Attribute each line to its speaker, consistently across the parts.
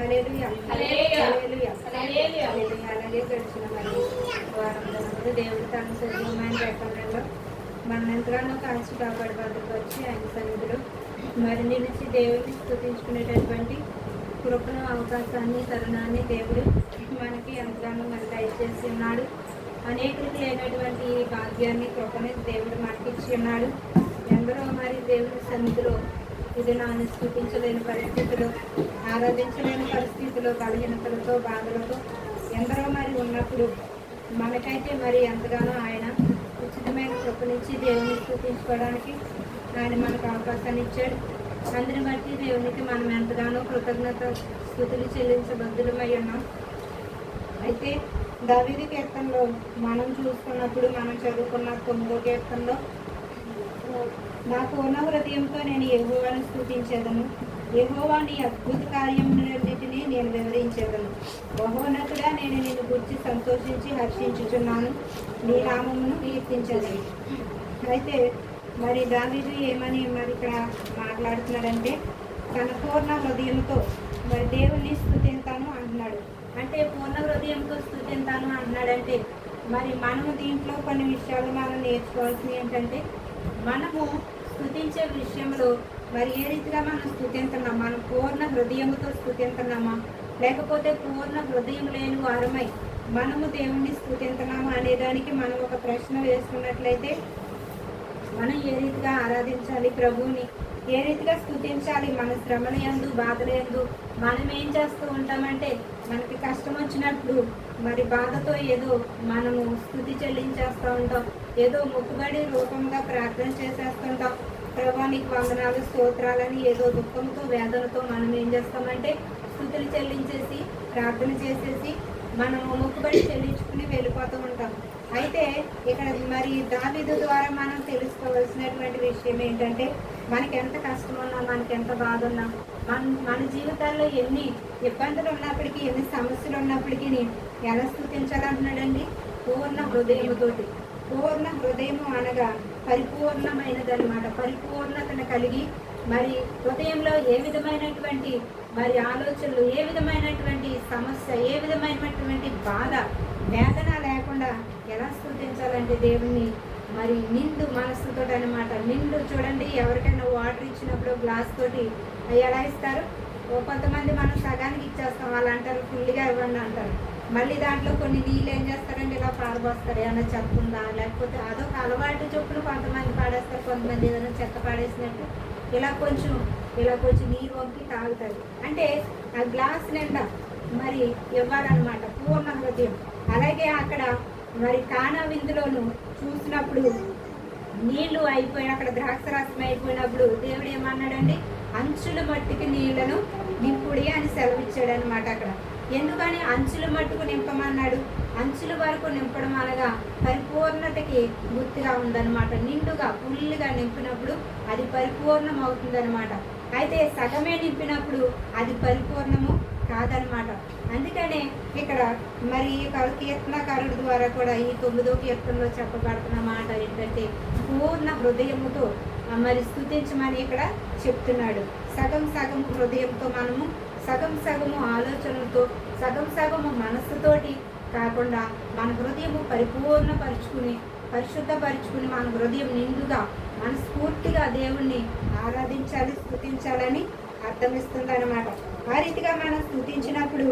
Speaker 1: అలాగే గడిచిన మరి వారంలో దేవుడు తన సజీవమైన రెక్కలలో మన ఎంతగానో కాల్చి కాపాడు భద్రపరిచి ఆయన సన్నిధిలో మరి నిలిచి దేవుడిని స్థుతించుకునేటటువంటి కృపను అవకాశాన్ని తరుణాన్ని దేవుడు మనకి ఎంతగానో మరి దయచేసి ఉన్నాడు. అనేకులకు లేనటువంటి ఈ భాగ్యాన్ని కృపని దేవుడు మనకి ఇచ్చి ఉన్నాడు. ఎందరో మరి దేవుని సన్నిధిలో ఇది నాన్న స్థుతించలేని పరిస్థితులు ఆరాధించలేని పరిస్థితులు బలహీనతలతో బాధలతో ఎందరో మరి ఉన్నప్పుడు మనకైతే మరి ఎంతగానో ఆయన ఉచితమైన కృపనిచ్చి దేవుని స్థుతించుకోవడానికి ఆయన మనకు అవకాశాన్ని ఇచ్చాడు. అందుని బట్టి దేవునికి మనం ఎంతగానో కృతజ్ఞత స్థుతులు చెల్లించబద్ధులమై ఉన్నాం. అయితే దావీది కీర్తనలో మనం చూసుకున్నప్పుడు మనం చదువుకున్న తొమ్మిదో కీర్తనలో నా పూర్ణ హృదయంతో నేను ఎహోవాను స్థుతించేదను. ఎహోవా నీ అద్భుత కార్యములన్నిటినీ నేను వివరించేదను. బహోన్నతుడా నేను నిన్ను గురించి సంతోషించి హర్షించుచున్నాను. నీ నామమును కీర్తించేదను అయితే మరి దావీదు ఏమని మరి ఇక్కడ మాట్లాడుతున్నాడంటే తన పూర్ణ హృదయంతో మరి దేవుణ్ణి స్థుతింతాను అంటున్నాడు. అంటే పూర్ణ హృదయంతో స్థుతింతాను అంటున్నాడంటే మరి మనము దీంట్లో కొన్ని విషయాలు మనం నేర్చుకోవాల్సినవి ఏంటంటే మనము స్థుతించే విషయంలో మరి ఏ రీతిగా మనం స్థుతింటున్నాం మనం పూర్ణ హృదయముతో స్థుతింటున్నామా లేకపోతే పూర్ణ హృదయం లేని వారమై మనము దేవుణ్ణి స్థుతింటున్నామా అనేదానికి మనం ఒక ప్రశ్న వేసుకున్నట్లయితే మనం ఏ రీతిగా ఆరాధించాలి ప్రభువుని? ఏ రీతిగా స్థుతించాలి? మన శ్రమల ఎందు బాధల ఎందు మనం ఏం చేస్తూ ఉంటామంటే మనకి కష్టం వచ్చినప్పుడు మరి బాధతో ఏదో మనము స్థుతి చెల్లించేస్తూ ఉంటాం. ఏదో మొక్కుబడి రూపంగా ప్రార్థన చేసేస్తుంటాం. ప్రభా నీకు వందనాలు స్తోత్రాలని ఏదో దుఃఖంతో వేదనతో మనం ఏం చేస్తామంటే స్థుతులు చెల్లించేసి ప్రార్థన చేసేసి మనం మొక్కుబడి చెల్లించుకుని వెళ్ళిపోతూ ఉంటాం. అయితే ఇక్కడ మరి దావిదు ద్వారా మనం తెలుసుకోవాల్సినటువంటి విషయం ఏంటంటే మనకి ఎంత కష్టం ఉన్నా మనకి ఎంత బాధ ఉన్నా మన మన జీవితాల్లో ఎన్ని ఇబ్బందులు ఉన్నప్పటికీ ఎన్ని సమస్యలు ఉన్నప్పటికీ ఎలా స్థుతించాలంటున్నాడండి? పూర్ణ హృదయముతోటి. పూర్ణ హృదయము అనగా పరిపూర్ణమైనది అనమాట పరిపూర్ణతను కలిగి మరి హృదయంలో ఏ విధమైనటువంటి మరి ఆలోచనలు ఏ విధమైనటువంటి సమస్య ఏ విధమైనటువంటి బాధ వేదన లేకుండా ఎలా స్థుతించాలంటే దేవుణ్ణి మరి నిండు మనసుతో అనమాట నిండు చూడండి ఎవరికైనా వాటర్ ఇచ్చినప్పుడు గ్లాస్ తోటి ఎలా ఇస్తారు? ఓ కొంతమంది మనం సగానికి ఇచ్చేస్తాం వాళ్ళు అంటారు ఫుల్గా ఇవ్వండి అంటారు. మళ్ళీ దాంట్లో కొన్ని నీళ్ళు ఏం చేస్తారంటే ఇలా పారబోస్తారు ఏమైనా చెత్త ఉందా? లేకపోతే అదొక అలవాటు చొప్పున కొంతమంది పాడేస్తారు కొంతమంది ఏదైనా చెత్త పాడేసినట్టు. ఇలా కొంచెం ఇలా కొంచెం నీరు వంకి తాగుతారు. అంటే ఆ గ్లాస్ నిండా మరి ఇవ్వాలన్నమాట పూర్ణ హృదయం. అలాగే అక్కడ మరి కానా విందులోను చూసినప్పుడు నీళ్ళు అయిపోయిన అక్కడ ద్రాక్షరాసం అయిపోయినప్పుడు దేవుడు ఏమన్నాడండి? అంచుల మట్టుకి నీళ్ళను నింపుడి అని సెలవిచ్చాడు అనమాట అక్కడ. ఎందుకని అంచుల మట్టుకు నింపమన్నాడు? అంచుల వరకు నింపడం అనగా పరిపూర్ణతకి గుర్తుగా ఉందన్నమాట. నిండుగా ఫుల్గా నింపినప్పుడు అది పరిపూర్ణం అవుతుందన్నమాట అయితే సగమే నింపినప్పుడు అది పరిపూర్ణము? కాదనమాట. అందుకనే ఇక్కడ మరి ఈ కీర్తనకారుడి ద్వారా కూడా ఈ తొమ్మిదో కీర్తనలో చెప్పబడుతున్న మాట ఏంటంటే పూర్ణ హృదయముతో మరి స్థుతించమని ఇక్కడ చెప్తున్నాడు. సగం సగం హృదయంతో మనము సగం సగము ఆలోచనలతో సగం సగము మనస్సుతోటి కాకుండా మన హృదయము పరిపూర్ణపరుచుకుని పరిశుద్ధపరుచుకుని మన హృదయం నిండుగా మనస్ఫూర్తిగా దేవుణ్ణి ఆరాధించాలి స్థుతించాలని అర్థమిస్తుంది అనమాట ఆ రీతిగా మనం స్థుతించినప్పుడు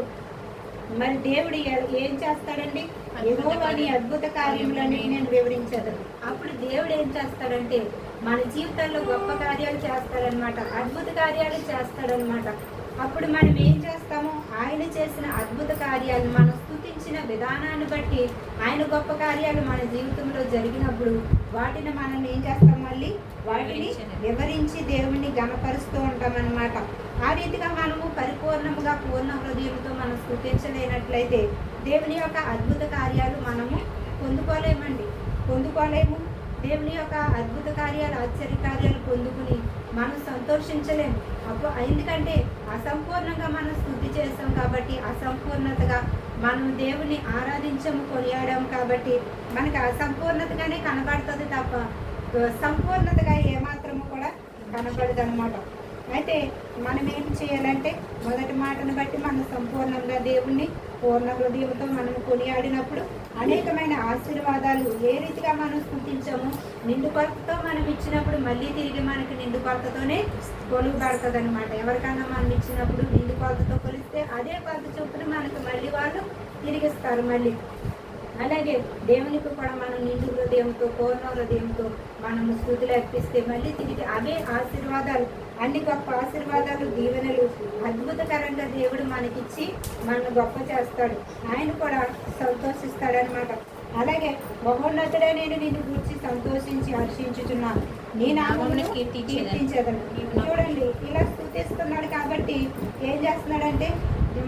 Speaker 1: మరి దేవుడు ఏం చేస్తాడండి? యెహోవాని అద్భుత కార్యములని నేను వివరించదు. అప్పుడు దేవుడు ఏం చేస్తాడంటే మన జీవితాల్లో గొప్ప కార్యాలు చేస్తాడనమాట అద్భుత కార్యాలు చేస్తాడనమాట అప్పుడు మనం ఏం చేస్తాము? ఆయన చేసిన అద్భుత కార్యాలు మనం స్థుతించిన విధానాన్ని బట్టి ఆయన గొప్ప కార్యాలు మన జీవితంలో జరిగినప్పుడు వాటిని మనం ఏం చేస్తాం మళ్ళీ వాటిని వివరించి దేవుణ్ణి గణపరుస్తూ ఉంటాం అన్నమాట ఆ రీతిగా మనము పరిపూర్ణముగా పూర్ణ హృదయంతో మనం స్థుతించలేనట్లయితే దేవుని యొక్క అద్భుత కార్యాలు మనము పొందుకోలేమండి. పొందుకోలేము. దేవుని యొక్క అద్భుత కార్యాలు ఆశ్చర్య కార్యాలు పొందుకుని మనం సంతోషించలేము అప్పుడు ఎందుకంటే అసంపూర్ణంగా మనం స్థుతి చేస్తాం కాబట్టి అసంపూర్ణతగా మనం దేవుని ఆరాధించము కొనియాడాము కాబట్టి మనకి అసంపూర్ణతగానే కనబడుతుంది తప్ప సంపూర్ణతగా ఏమాత్రము కూడా కనబడదు అనమాట అయితే మనం ఏం చేయాలంటే మొదటి మాటను బట్టి మనం సంపూర్ణంగా దేవుణ్ణి పూర్ణ హృదయంతో మనం కొనియాడినప్పుడు అనేకమైన ఆశీర్వాదాలు ఏ రీతిగా మనం స్థుతించామో నిండు కొరతతో మనం ఇచ్చినప్పుడు మళ్ళీ తిరిగి మనకి నిండు కొరతతోనే కొలుగుబడుతుంది అనమాట ఎవరికైనా మనం ఇచ్చినప్పుడు నిండు కొరతతో కొలిస్తే అదే కొరత చొప్పున మనకు మళ్ళీ వాళ్ళు తిరిగిస్తారు మళ్ళీ. అలాగే దేవునికి కూడా మనం నిండు హృదయంతో పూర్ణ హృదయంతో మనము స్థుతులు అర్పిస్తే మళ్ళీ తిరిగి అవే ఆశీర్వాదాలు అన్ని గొప్ప ఆశీర్వాదాలు దీవెనలు అద్భుతకరంగా దేవుడు మనకిచ్చి మనను గొప్ప చేస్తాడు. ఆయన కూడా సంతోషిస్తాడనమాట అలాగే మహోన్నతుడే నేను నిన్ను గురించి సంతోషించి హర్షించుతున్నాను చూడండి ఇలా స్థుతిస్తున్నాడు కాబట్టి ఏం చేస్తున్నాడంటే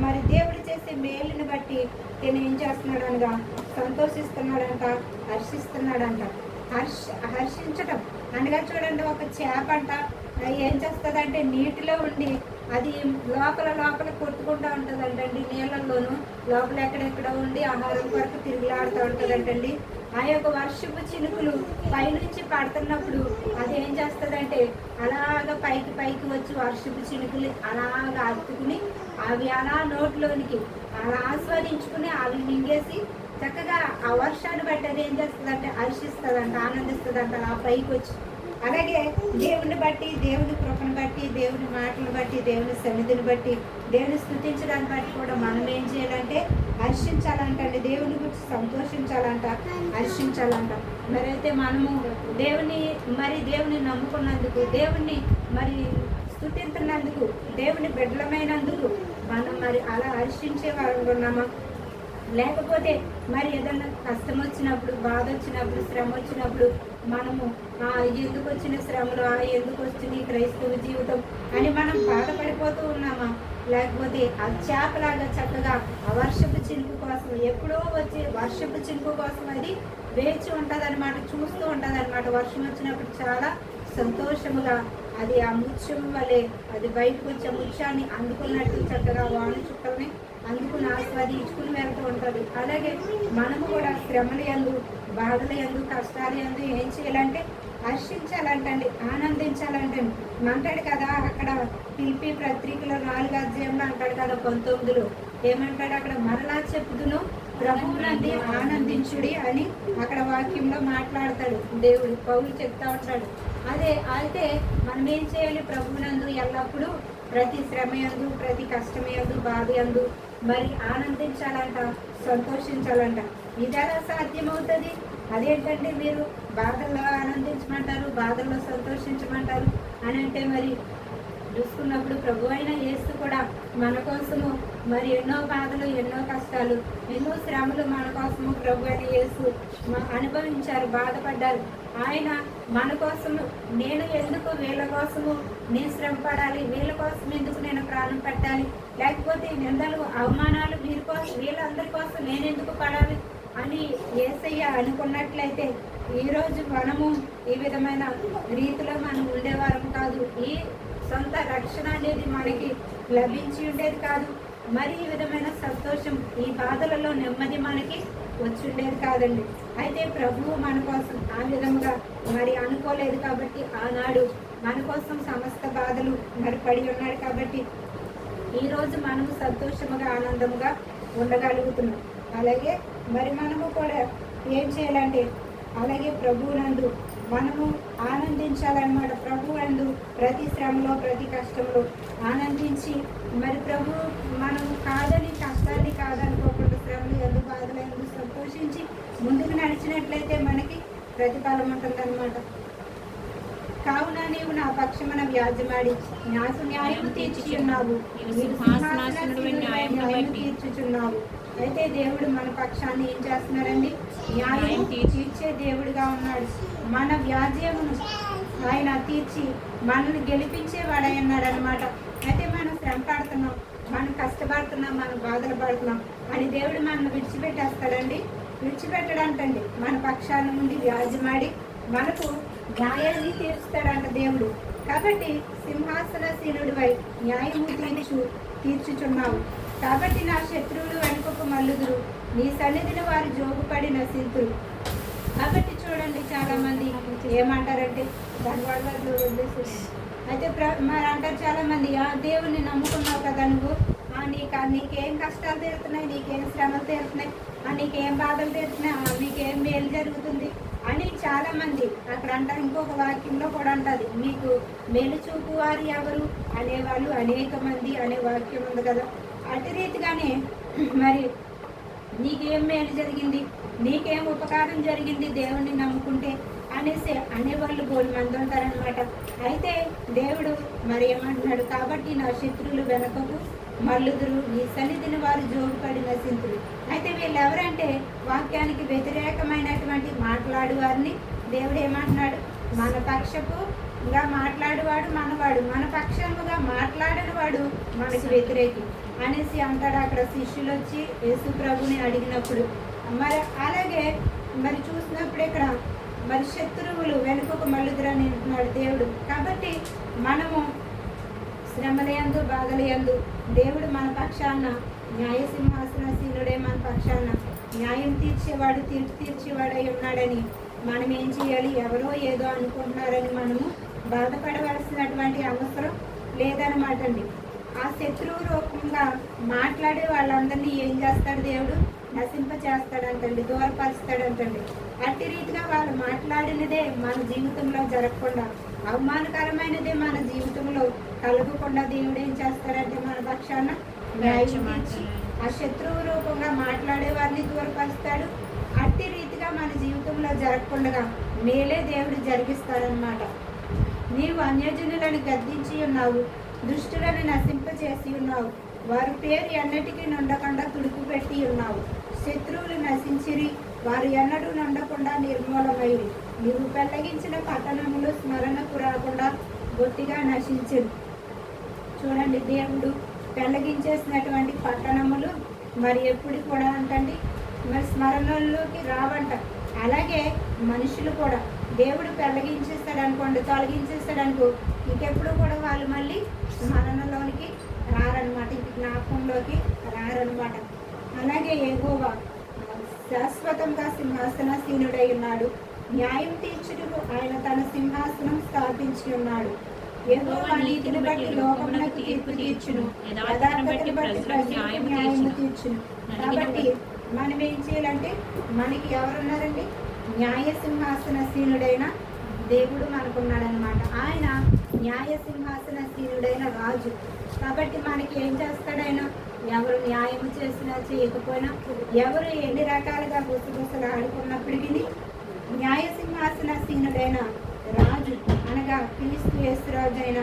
Speaker 1: మరి దేవుడు చేసే మేలుని బట్టి నేను ఏం చేస్తున్నాడు అనగా సంతోషిస్తున్నాడంట హర్షిస్తున్నాడంట. హర్ష హర్షించటం. అనగా చూడండి ఒక చేప అంట ఏం చేస్తుందంటే నీటిలో ఉండి అది లోపల లోపల కొట్టుకుంటూ ఉంటుందంటండి నీళ్ళల్లోనూ. లోపల ఎక్కడెక్కడ ఉండి ఆహారం కొరకు తిరుగులాడుతూ ఉంటుందంటండి. ఆ యొక్క వర్షపు చినుకులు పైనుంచి పడుతున్నప్పుడు అది ఏం చేస్తుందంటే అలాగ పైకి పైకి వచ్చి వర్షపు చినుకులు అలాగ అతుకుని అవి అలా నోట్లోనికి అలా ఆస్వాదించుకుని అవి మింగేసి చక్కగా ఆ వర్షాన్ని బట్టి అది ఏం చేస్తుందంటే హర్షిస్తుందంట ఆనందిస్తుందంట ఆ పైకి వచ్చి అలాగే దేవుని బట్టి దేవుని కృపను బట్టి దేవుని మాటలు బట్టి దేవుని సన్నిధిని బట్టి దేవుని స్థుతించడాన్ని బట్టి కూడా మనం ఏం చేయాలంటే హర్షించాలంట అండి దేవుని గురించి సంతోషించాలంట హర్షించాలంట. మరైతే మనము దేవుని మరి దేవుని నమ్ముకున్నందుకు దేవుణ్ణి మరి స్థుతించినందుకు దేవుని బిడ్డలమైనందుకు మనం మరి అలా హర్షించే వారు ఉన్నామా? లేకపోతే మరి ఏదన్నా కష్టం వచ్చినప్పుడు బాధ వచ్చినప్పుడు శ్రమ వచ్చినప్పుడు మనము "ఆ, ఎందుకు వచ్చిన శ్రమలు? ఆ, ఎందుకు వచ్చిన క్రైస్తవ జీవితం? అని మనం బాధపడిపోతూ ఉన్నామా? లేకపోతే ఆ చేపలాగా చక్కగా ఆ వర్షపు చినుకు కోసం ఎప్పుడో వచ్చే వర్షపు చినుకు కోసం అది వేచి ఉంటుందన్నమాట చూస్తూ ఉంటుందన్నమాట. వర్షం వచ్చినప్పుడు చాలా సంతోషముగా అది ఆ ముత్యం వలె అది బయటకు వచ్చే ముత్యాన్ని అందుకున్నట్టు చక్కగా వాన చుట్టమే అందుకుని ఆస్వాదించుకుని వెళ్తూ ఉంటుంది. అలాగే మనము కూడా శ్రమలు ఎందు బాధలు ఎందు కష్టాలు ఎందు ఏం చేయాలంటే హర్షించాలంటండి ఆనందించాలంటండి అంటాడు కదా అక్కడ పిలిపి పత్రికలో నాలుగు అధ్యాయంలో అంటాడు కదా పంతొమ్మిదిలో. ఏమంటాడు అక్కడ? మరలా చెప్పుదును ప్రభువునంది ఆనందించుడి అని అక్కడ వాక్యంలో మాట్లాడతాడు దేవుడు. పౌరులు చెప్తా ఉంటాడు. అదే అయితే మనం ఏం చేయాలి? ప్రభువునందు ఎల్లప్పుడూ ప్రతి శ్రమ యందు ప్రతి కష్టం ఎందు బాధ ఎందు మరి ఆనందించాలంట సంతోషించాలంట. ఇది సాధ్యమవుతుంది? అదేంటంటే మీరు బాధల్లో ఆనందించమంటారు బాధల్లో సంతోషించమంటారు అని అంటే మరి చూసుకున్నప్పుడు ప్రభు అయిన యేసు కూడా మన కోసము మరి ఎన్నో బాధలు ఎన్నో కష్టాలు ఎన్నో శ్రమలు మన కోసము ప్రభు అయిన యేసు అనుభవించారు బాధపడ్డారు. ఆయన మన కోసము నేను ఎందుకు వీళ్ళ కోసము నేను శ్రమ పడాలి వీళ్ళ కోసం ఎందుకు నేను ప్రాణం పెట్టాలి? లేకపోతే నిందలు అవమానాలు వీరి కోసం వీళ్ళందరి కోసం నేను ఎందుకు పడాలి? అని ఏసయ్య అనుకున్నట్లయితే ఈరోజు మనము ఈ విధమైన రీతిలో మనం ఉండేవారం కాదు. ఈ సొంత రక్షణ అనేది మనకి లభించి ఉండేది కాదు. మరి ఈ విధమైన సంతోషం ఈ బాధలలో నెమ్మది మనకి వచ్చుండేది కాదండి. అయితే ప్రభువు మన కోసం ఆ విధంగా మరి అనుకోలేదు కాబట్టి ఆనాడు మన కోసం సమస్త బాధలు మరి పడి ఉన్నాడు కాబట్టి ఈ రోజు మనము సంతోషముగా ఆనందముగా ఉండగలుగుతున్నాం. అలాగే మరి మనము కూడా ఏం చేయాలంటే అలాగే ప్రభువునందు మనము ఆనందించాలన్నమాట. ప్రభువునందు ప్రతి శ్రమలో ప్రతి కష్టంలో ఆనందించి మరి ప్రభు మనము కాదని కష్టాన్ని కాదనుకోకుండా శ్రమలు ఎందు బాధలు ఎందు సంతోషించి ముందుకు నడిచినట్లయితే మనకి ప్రతిఫలం ఉంటుందన్నమాట. కావున నీవు నా పక్షమున వ్యాజ్యమాడి నాకు న్యాయం తీర్చుచున్నావు. తీర్చుచున్నావు. అయితే దేవుడు మన పక్షాన్ని ఏం చేస్తున్నారండి? న్యాయం
Speaker 2: తీర్చు.
Speaker 1: దేవుడిగా ఉన్నాడు. మన వ్యాజ్యమును ఆయన తీర్చి మనల్ని గెలిపించేవాడై ఉన్నాడు అనమాట అయితే మనం శ్రమ పడుతున్నాం మనం కష్టపడుతున్నాం మనం బాధలు పడుతున్నాం అని దేవుడు మనల్ని విడిచిపెట్టేస్తాడండి. విడిచిపెట్టడంటండి మన పక్షాల నుండి వ్యాజ్యమాడి మనకు న్యాయాన్ని తీరుస్తాడంట దేవుడు. కాబట్టి సింహాసనశీనుడివై న్యాయము తీర్చు తీర్చుచున్నావు. కాబట్టి నా శత్రువులు వెనుకకు మల్లుదురు నీ సన్నిధిని వారు జోగుపడి నశింతురు. కాబట్టి చూడండి చాలా మంది ఏమంటారంటే దాని వల్ల అయితే ప్ర మరి అంటారు చాలా మంది ఆ దేవుణ్ణి నమ్ముకున్నావు కదా నువ్వు? ఆ నీకు నీకేం కష్టాలు తీరుతున్నాయి? నీకేం శ్రమలు తీరుతున్నాయి? ఆ నీకేం బాధలు తీరుతున్నాయి? ఆ నీకేం మేలు జరుగుతుంది? అని చాలా మంది అక్కడ అంటారు ఇంకొక వాక్యంలో కూడా అంటది మీకు మేలుచూపు వారు ఎవరు అనేవాళ్ళు అనేక మంది అనే వాక్యం ఉంది కదా. అటు రీతిగానే మరి నీకేం మేలు జరిగింది నీకేం ఉపకారం జరిగింది దేవుణ్ణి నమ్ముకుంటే అనేసి అనేవాళ్ళు గోలు మంది ఉంటారనమాట అయితే దేవుడు మరి ఏమంటున్నాడు కాబట్టి నా శత్రువులు వెనకకు మల్లుదురు నీ సన్నిధిని వారు జోగుపడి నశింతులు అయితే వీళ్ళు ఎవరంటే వాక్యానికి వ్యతిరేకమైనటువంటి మాట్లాడువారిని దేవుడు ఏమంటున్నాడు మన పక్షపుగా మాట్లాడేవాడు మనవాడు మన పక్షముగా మాట్లాడని వాడు మనకి వ్యతిరేకి అనేసి అంటాడు అక్కడ శిష్యులు వచ్చి యేసు ప్రభుని అడిగినప్పుడు. మరి అలాగే మరి చూసినప్పుడు ఇక్కడ మరి శత్రువులు వెనుకకు మల్లుదురని అంటున్నాడు దేవుడు. కాబట్టి మనము శ్రమలయందు బాధలయందు దేవుడు మన పక్షాన న్యాయ మన పక్షాన. న్యాయం తీర్చేవాడు తీర్పు తీర్చేవాడై ఉన్నాడని మనం ఏం చేయాలి? ఎవరో ఏదో అనుకుంటున్నారని మనము బాధపడవలసినటువంటి అవసరం లేదనమాట అండి. ఆ శత్రువు రూపంగా మాట్లాడే వాళ్ళందరినీ ఏం చేస్తాడు దేవుడు? నశింప చేస్తాడంటండి దూరపరుస్తాడంటండి. అట్టి రీతిగా వాళ్ళు మాట్లాడినదే మన జీవితంలో జరగకుండా అవమానకరమైనదే మన జీవితంలో కలగకుండా దేవుడు ఏం చేస్తాడంటే మన పక్షాన ఆ శత్రువు రూపంగా మాట్లాడే వారిని దూరపరుస్తాడు. అట్టి రీతిగా మన జీవితంలో జరగకుండా మేలే దేవుడు జరిగిస్తాడనమాట నీవు అన్యజనులను గద్దించి ఉన్నావు దుష్టులను నశింపచేసి ఉన్నావు. వారి పేరు ఎన్నటికీ నుండకుండా తుడుపుపెట్టి ఉన్నావు. శత్రువులు నశించిరి వారు ఎన్నడూ నుండకుండా నిర్మూలమైరి నీవు పెళ్ళగించిన పట్టణములు స్మరణకు రాకుండా బొత్తిగా నశించరు చూడండి దేవుడు పెళ్ళగించేసినటువంటి పట్టణములు మరి ఎప్పుడు కూడా అంటండి మరి స్మరణలోకి రావంట. అలాగే మనుషులు కూడా దేవుడు పెళ్ళగించేస్తాడు అనుకోండి తొలగించేస్తాడు అనుకో ఇంకెప్పుడు కూడా వాళ్ళు మళ్ళీ స్మరణలోనికి రారనమాట ఇంక జ్ఞాపకంలోకి రారనమాట అలాగే ఏగోవా శాశ్వతంగా సింహాసనాసీనుడై ఉన్నాడు. న్యాయం తీర్చుటకు ఆయన తన సింహాసనం స్థాపించి ఉన్నాడు. యెహోవా నీతిని బట్టి లోకమునకు తీర్పు తీర్చును. బట్టి ప్రజలకు న్యాయము తీర్చును. కాబట్టి మనం ఏం చేయాలంటే మనకి ఎవరున్నారండి? న్యాయ సింహాసనశీనుడైన దేవుడు మనకున్నాడనమాట ఆయన న్యాయ సింహాసనశీనుడైన రాజు. కాబట్టి మనకి ఏం చేస్తాడైనా ఎవరు న్యాయం చేసినా చేయకపోయినా ఎవరు ఎన్ని రకాలుగా గుసగుసలు ఆడుకున్నప్పటికీ న్యాయ సింహాసనశీనుడైన రాజు అనగా క్రీస్తు యేసురాజైన అయిన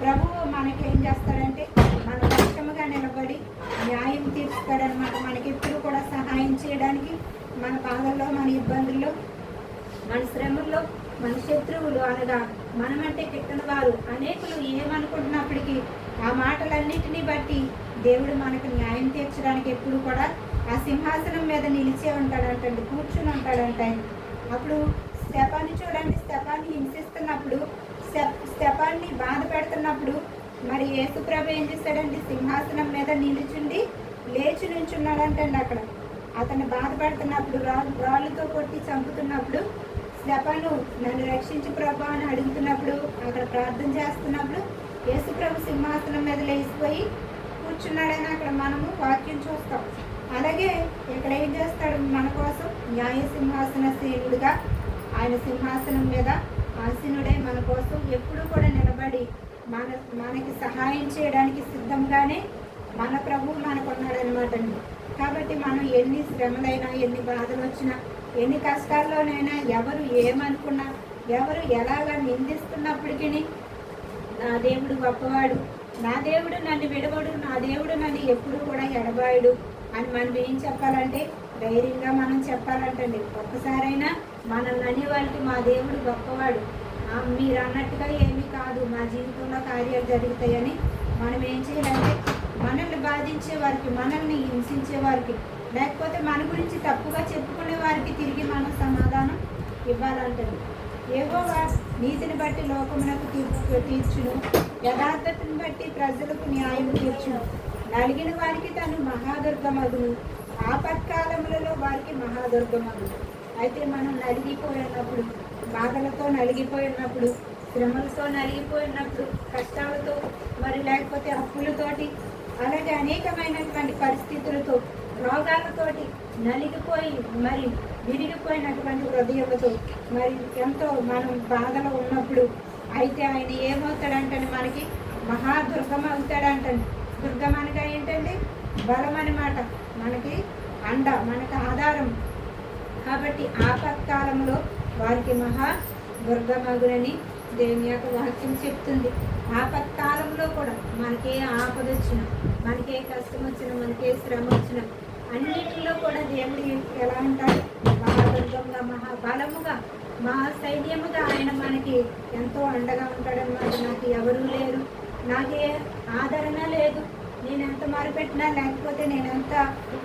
Speaker 1: ప్రభువు మనకేం చేస్తాడంటే మన పక్షముగా నిలబడి న్యాయం తీర్చుతాడనమాట మనకి ఎప్పుడు కూడా సహాయం చేయడానికి మన బాధల్లో మన ఇబ్బందుల్లో మన శ్రమల్లో మన శత్రువులు అనగా మనమంటే కిట్టని వారు. అనేకులు ఏమనుకుంటున్నప్పటికీ ఆ మాటలన్నిటినీ బట్టి దేవుడు మనకు న్యాయం తీర్చడానికి ఎప్పుడు కూడా ఆ సింహాసనం మీద నిలిచే ఉంటాడంటండి కూర్చుని ఉంటాడంట అప్పుడు శపాన్ని చూడండి. శపాన్ని హింసిస్తున్నప్పుడు శపాన్ని బాధ పెడుతున్నప్పుడు మరి యేసుప్రభు ఏం చేశాడండి సింహాసనం మీద నిలుచుండి లేచి నుంచున్నాడంటండి అక్కడ. అతను బాధపడుతున్నప్పుడు రాళ్ళు రాళ్ళతో కొట్టి చంపుతున్నప్పుడు స్టెపాను నన్ను రక్షించి ప్రభా అని అడుగుతున్నప్పుడు అక్కడ ప్రార్థన చేస్తున్నప్పుడు యేసుప్రభు సింహాసనం మీద లేచిపోయి కూర్చున్నాడని అక్కడ మనము వాక్యం చూస్తాం. అలాగే ఇక్కడ ఏం చేస్తాడు? మన కోసం న్యాయ సింహాసన సేనుడుగా ఆయన సింహాసనం మీద ఆసీనుడే మన కోసం ఎప్పుడు కూడా నిలబడి మన మనకి సహాయం చేయడానికి సిద్ధంగానే మన ప్రభు మనకున్నాడనమాట అండి. కాబట్టి మనం ఎన్ని శ్రమలైనా ఎన్ని బాధలు వచ్చినా ఎన్ని కష్టాల్లోనైనా ఎవరు ఏమనుకున్నా ఎవరు ఎలాగ నిందిస్తున్నప్పటికీ నా దేవుడు గొప్పవాడు. నా దేవుడు నన్ను విడవడు నా దేవుడు నన్ను ఎప్పుడు కూడా ఎడబాయుడు అని మనం ఏం చెప్పాలంటే ధైర్యంగా మనం చెప్పాలంటండి. ఒక్కసారైనా మనల్ని అనే వాళ్ళకి మా దేవుడు గొప్పవాడు. మీరు అన్నట్టుగా ఏమీ కాదు. మా జీవితంలో కార్యాలు జరుగుతాయని మనం ఏం చేయాలంటే మనల్ని బాధించే వారికి మనల్ని హింసించే వారికి లేకపోతే మన గురించి తప్పుగా చెప్పుకునే వారికి తిరిగి మనం సమాధానం ఇవ్వాలంటది ఏవో నీతిని బట్టి లోకమునకు తీర్పు తీర్చును. యథార్థతను బట్టి ప్రజలకు న్యాయం తీర్చును. నలిగిన వారికి తను మహాదుర్గమగును. ఆపత్కాలములలో వారికి మహాదుర్గమగును అయితే మనం నలిగిపోయినప్పుడు బాధలతో నలిగిపోయినప్పుడు శ్రమలతో నలిగిపోయినప్పుడు కష్టాలతో మరి లేకపోతే అప్పులతోటి అలాగే అనేకమైనటువంటి పరిస్థితులతో రోగాలతోటి నలిగిపోయి మరి విరిగిపోయినటువంటి హృదయంతో మరి ఎంతో మనం బాధలో ఉన్నప్పుడు అయితే ఆయన ఏమవుతాడంటే మనకి మహాదుర్గం అవుతాడంటండి దుర్గం అనగా ఏంటండి? బలం అనమాట మనకి అండ మనకి ఆధారం. కాబట్టి ఆపత్కాలంలో వారికి మహా దుర్గమగునని దేవుని యొక్క వాక్యం చెప్తుంది. ఆపత్కాలంలో కూడా మనకే ఆపద వచ్చిన మనకే కష్టం వచ్చిన మనకే శ్రమ వచ్చిన అన్నిటిలో కూడా దేవుడు ఎలా ఉంటాడు? మహాదుర్గంగా మహాబలముగా మహాసైన్యముగా ఆయన మనకి ఎంతో అండగా ఉంటాడన్నమాట. నాకు ఎవరూ లేరు. నాకే ఆదరణ లేదు. నేను ఎంత మరపెట్టినా లేకపోతే నేను ఎంత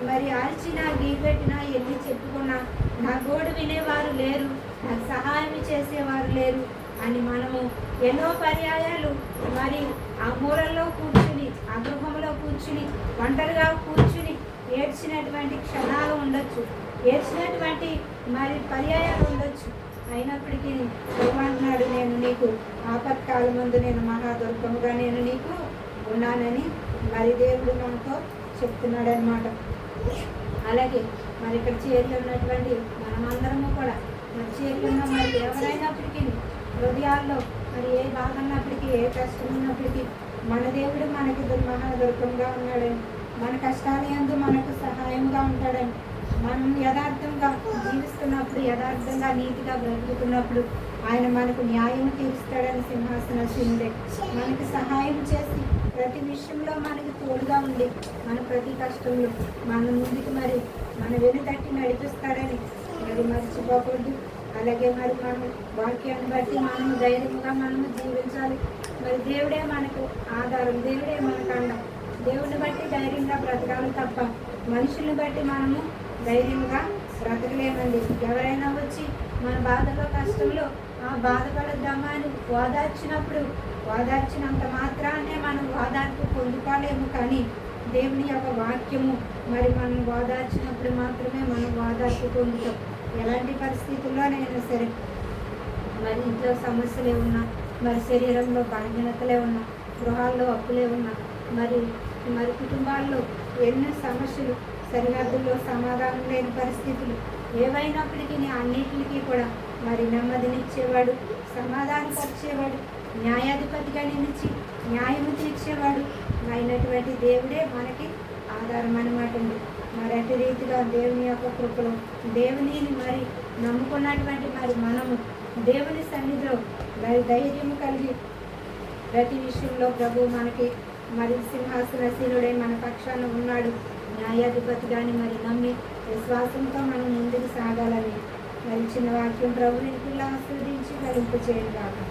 Speaker 1: మరి ఆల్చినా గీపెట్టినా ఎన్ని చెప్పుకున్నా నా గోడు వినేవారు లేరు నాకు సహాయం చేసేవారు లేరు అని మనము ఎన్నో పర్యాయాలు మరి ఆ మూలల్లో కూర్చుని ఆ గృహంలో కూర్చుని ఒంటరిగా కూర్చుని ఏడ్చినటువంటి క్షణాలు ఉండొచ్చు. ఏడ్చినటువంటి మరి పర్యాయాలు ఉండొచ్చు. అయినప్పటికీ అంటున్నాడు నేను నీకు ఆపత్కాలం ముందు నేను మహాదుర్గముగా నేను నీకు ఉన్నానని మరి దేవుడు మనతో చెప్తున్నాడు అనమాట అలాగే మరి ఇక్కడ చేతులు ఉన్నటువంటి మనమందరము కూడా మరి చేరి మరి ఎవరైనప్పటికీ హృదయాల్లో మరి ఏ బాధ ఉన్నప్పటికీ ఏ కష్టం ఉన్నప్పటికీ మన దేవుడు మనకి దుర్- మహాదుర్గంగా ఉన్నాడని మన కష్టాల ఎందు మనకు సహాయంగా ఉంటాడని మనం యథార్థంగా జీవిస్తున్నప్పుడు యథార్థంగా నీతిగా బ్రతుకుతున్నప్పుడు ఆయన మనకు న్యాయం తీరుస్తాడని సింహాసనశీనుడే. మనకి సహాయం చేసి ప్రతి విషయంలో మనకి తోడుగా ఉండి మన ప్రతి కష్టంలో మన ముందుకు మరి మన వెనుతట్టి నడిపిస్తాడని మరి మర్చిపోకూడదు. అలాగే మరి మనం వాక్యాన్ని బట్టి మనము ధైర్యంగా మనము జీవించాలి. మరి దేవుడే మనకు ఆధారం దేవుడే మనకు అండం దేవుని బట్టి ధైర్యంగా బ్రతకాలి తప్ప మనుషుల్ని బట్టి మనము ధైర్యంగా బ్రతకలేమండి. ఎవరైనా వచ్చి మన బాధలో కష్టంలో బాధపడద్దామా అని ఓదార్చినప్పుడు ఓదార్చినంత మాత్రాన్నే మనం వాదానికి పొందుకోలేము కానీ దేవుని యొక్క వాక్యము మరి మనం ఓదార్చినప్పుడు మాత్రమే మనం ఓదార్పు పొందుతాం. ఎలాంటి పరిస్థితుల్లోనైనా సరే మరి ఇంట్లో సమస్యలే ఉన్నా మరి శరీరంలో బలహీనతలే ఉన్నా గృహాల్లో అప్పులే ఉన్నా మరి మరి కుటుంబాల్లో ఎన్నో సమస్యలు సరిహద్దుల్లో సమాధానం లేని పరిస్థితులు ఏవైనప్పటికీ అన్నిటికీ కూడా మరి నెమ్మదినిచ్చేవాడు సమాధానపరిచేవాడు న్యాయాధిపతిగా నిలిచి న్యాయము తీర్చేవాడు అయినటువంటి దేవుడే మనకి ఆధారం అనమాట అండి. మరి అటు రీతిగా దేవుని యొక్క కృపలో దేవునిని మరి నమ్ముకున్నటువంటి మరి మనము దేవుని సన్నిధిలో మరి ధైర్యం కలిగి ప్రతి విషయంలో ప్రభు మనకి మరి సింహాసనశీలుడై మన పక్షాన ఉన్నాడు. న్యాయాధిపతి కానీ మరి నమ్మి విశ్వాసంతో మనం ముందుకు సాగాలని మరి చిన్న వాక్యం ప్రభుని ఇలా ఆస్వాదించి ఫలింపు చేయగాక.